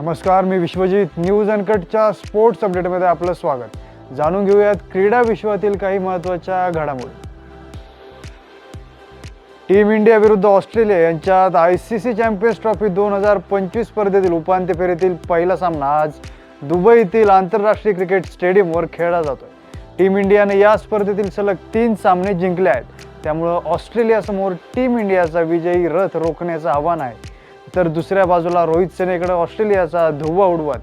नमस्कार मी विश्वजित. न्यूज अँडकटच्या स्पोर्ट्स अपडेटमध्ये आपलं स्वागत. जाणून घेऊयात क्रीडा विश्वातील काही महत्त्वाच्या घडामोडी. टीम इंडिया विरुद्ध ऑस्ट्रेलिया यांच्यात I C C champions trophy दोन हजार पंचवीस स्पर्धेतील उपांत्य फेरीतील पहिला सामना आज दुबईतील आंतरराष्ट्रीय क्रिकेट स्टेडियमवर खेळला जातोय. टीम इंडियाने या स्पर्धेतील सलग तीन सामने जिंकले आहेत. त्यामुळं ऑस्ट्रेलियासमोर टीम इंडियाचा विजयी रथ रोखण्याचं आव्हान आहे. तर दुसऱ्या बाजूला रोहित सेनेकडे ऑस्ट्रेलियाचा धुव्वा उडवत.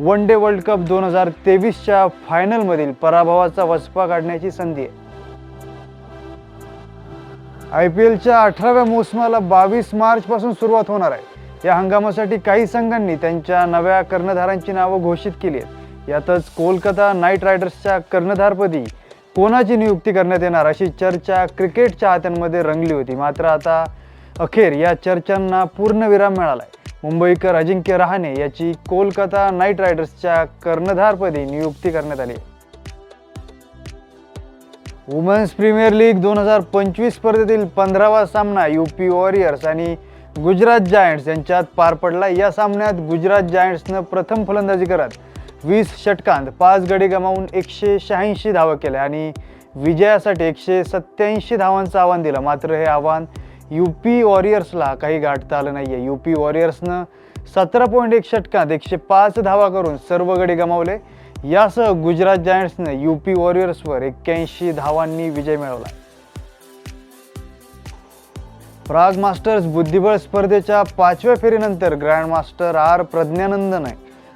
वन डे वर्ल्ड कप दोन हजार तेवीसच्या फायनलमधील पराभवाचा वचपा काढण्याची संधी आहे. आय पी एलच्या अठराव्या मोसमाला बावीस मार्चपासून सुरुवात होणार आहे. या हंगामासाठी काही संघांनी त्यांच्या नव्या कर्णधारांची नावं घोषित केली आहेत. यातच कोलकाता नाईट रायडर्सच्या कर्णधारपदी कोणाची नियुक्ती करण्यात येणार अशी चर्चा क्रिकेट चाहत्यांमध्ये रंगली होती. मात्र आता अखेर या चर्चांना पूर्णविराम मिळाला आहे मुंबईकर अजिंक्य रहाणे याची कोलकाता नाईट रायडर्सच्या कर्णधारपदी नियुक्ती करण्यात आली आहे. वुमन्स प्रीमियर लीग दोन हजार पंचवीस स्पर्धेतील पंधरावा सामना युपी वॉरियर्स आणि गुजरात जायंट्स यांच्यात पार पडला. या सामन्यात गुजरात जायंट्सनं प्रथम फलंदाजी करत वीस षटकांत पाच गडी गमावून एकशे शहाऐंशी धावा केल्या आणि विजयासाठी एकशे सत्याऐंशी धावांचं आव्हान दिलं. मात्र हे आव्हान यू पी वॉरियर्सला काही गाठता आलं नाही आहे यू पी वॉरियर्सनं सतरा पॉईंट एक षटकात एकशे पाच धावा करून सर्व गडी गमावले. यासह गुजरात जायंट्सनं यू पी वॉरियर्सवर एक्क्याऐंशी धावांनी विजय मिळवला. प्राग मास्टर्स बुद्धिबळ स्पर्धेच्या पाचव्या फेरीनंतर ग्रँड मास्टर आर प्रज्ञानंदने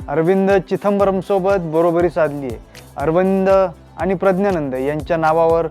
अरविंद चिदंबरमसोबत बरोबरी साधली आहे अरविंद आणि प्रज्ञानंद यांच्या नावावर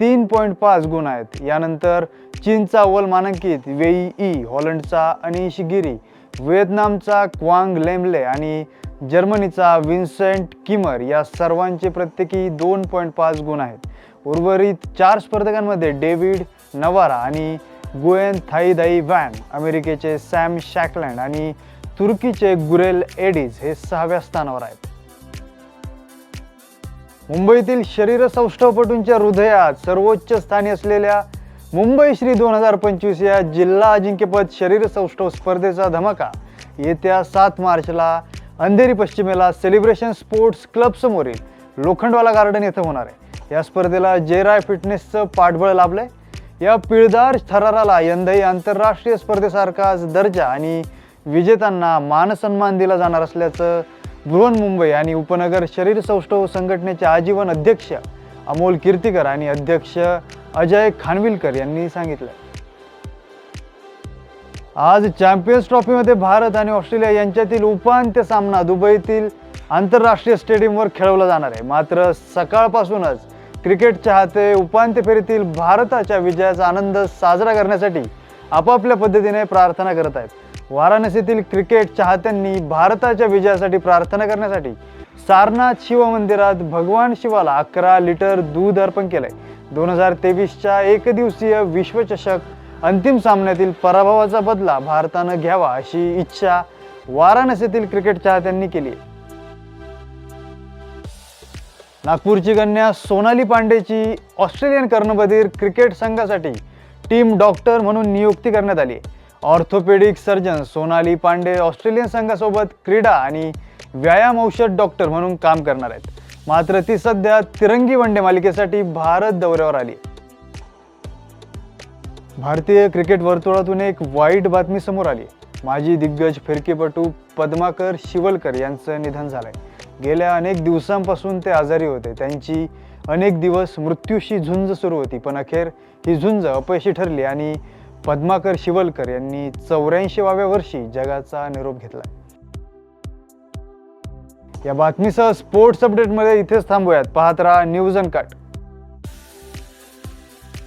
तीन पॉईंट पाच गुण आहेत. यानंतर चीनचा अव्वल मानांकित वेई ई हॉलंडचा अनिश गिरी व्हिएतनामचा क्वांग लेमले आणि जर्मनीचा विन्सेंट किमर या सर्वांचे प्रत्येकी दोन पॉईंट पाच गुण आहेत. उर्वरित चार स्पर्धकांमध्ये डेव्हिड नवारा आणि गुएन थाईदाई वॅन अमेरिकेचे सॅम शॅकलँड आणि तुर्कीचे गुरेल एडीज हे सहाव्या स्थानावर आहेत. मुंबईतील शरीर सौष्ठवपटूंच्या हृदयात सर्वोच्च स्थानी असलेल्या मुंबई श्री दोन हजार पंचवीस या जिल्हा अजिंक्यपद शरीर सौष्ठव स्पर्धेचा धमाका येत्या सात मार्चला अंधेरी पश्चिमेला सेलिब्रेशन स्पोर्ट्स क्लब समोरील लोखंडवाला गार्डन येथे होणार आहे. या स्पर्धेला जेराय फिटनेसचं पाठबळ लाभलंय. या पिळदार थराराला यंदाही आंतरराष्ट्रीय स्पर्धेसारखाच दर्जा आणि विजेत्यांना मानसन्मान दिला जाणार असल्याचं बृहन्मुंबई आणि उपनगर शरीर सौष्ठव संघटनेचे आजीवन अध्यक्ष अमोल कीर्तीकर आणि अध्यक्ष अजय खानविलकर यांनी सांगितलं. आज चॅम्पियन्स ट्रॉफीमध्ये भारत आणि ऑस्ट्रेलिया यांच्यातील उपांत्य सामना दुबईतील आंतरराष्ट्रीय स्टेडियमवर खेळवला जाणार आहे. मात्र सकाळपासूनच क्रिकेट चाहते उपांत्य फेरीतील भारताच्या विजयाचा आनंद साजरा करण्यासाठी आपापल्या पद्धतीने प्रार्थना करत आहेत. वाराणसीतील क्रिकेट चाहत्यांनी भारताच्या विजयासाठी प्रार्थना करण्यासाठी सारनाथ शिव मंदिरात भगवान शिवाला अकरा लिटर दूध अर्पण केलंय. दोन हजार तेवीसच्या एकदिवसीय विश्वचषक अंतिम सामन्यातील पराभवाचा बदला भारतानं घ्यावा अशी इच्छा वाराणसीतील क्रिकेट चाहत्यांनी केली आहे. नागपूरची कन्या सोनाली पांडेची ऑस्ट्रेलियन कर्णबधीर क्रिकेट संघासाठी टीम डॉक्टर म्हणून नियुक्ती करण्यात आली orthopaedic surgeon Sonali Pande Australian संघासोबत क्रीडा आणि व्यायाम औषध डॉक्टर म्हणून काम करणार आहेत. मात्र ती सध्या तिरंगी वनडे मालिकेसाठी भारत दौऱ्यावर आली भारतीय क्रिकेट वर्तुळातून एक वाईट बातमी समोर आली माजी दिग्गज फिरकीपटू पद्माकर शिवलकर यांचं निधन झालंय. गेल्या अनेक दिवसांपासून ते आजारी होते. त्यांची अनेक दिवस मृत्यूशी झुंज सुरू होती पण अखेर ही झुंज अपयशी ठरली आणि पद्माकर शिवलकर यांनी चौऱ्याऐंशीवाव्या वर्षी जगाचा निरोप घेतला. या बातमीसह स्पोर्ट्स अपडेटमध्ये इथेच थांबूयात. पाहत राहा न्यूज अँड कट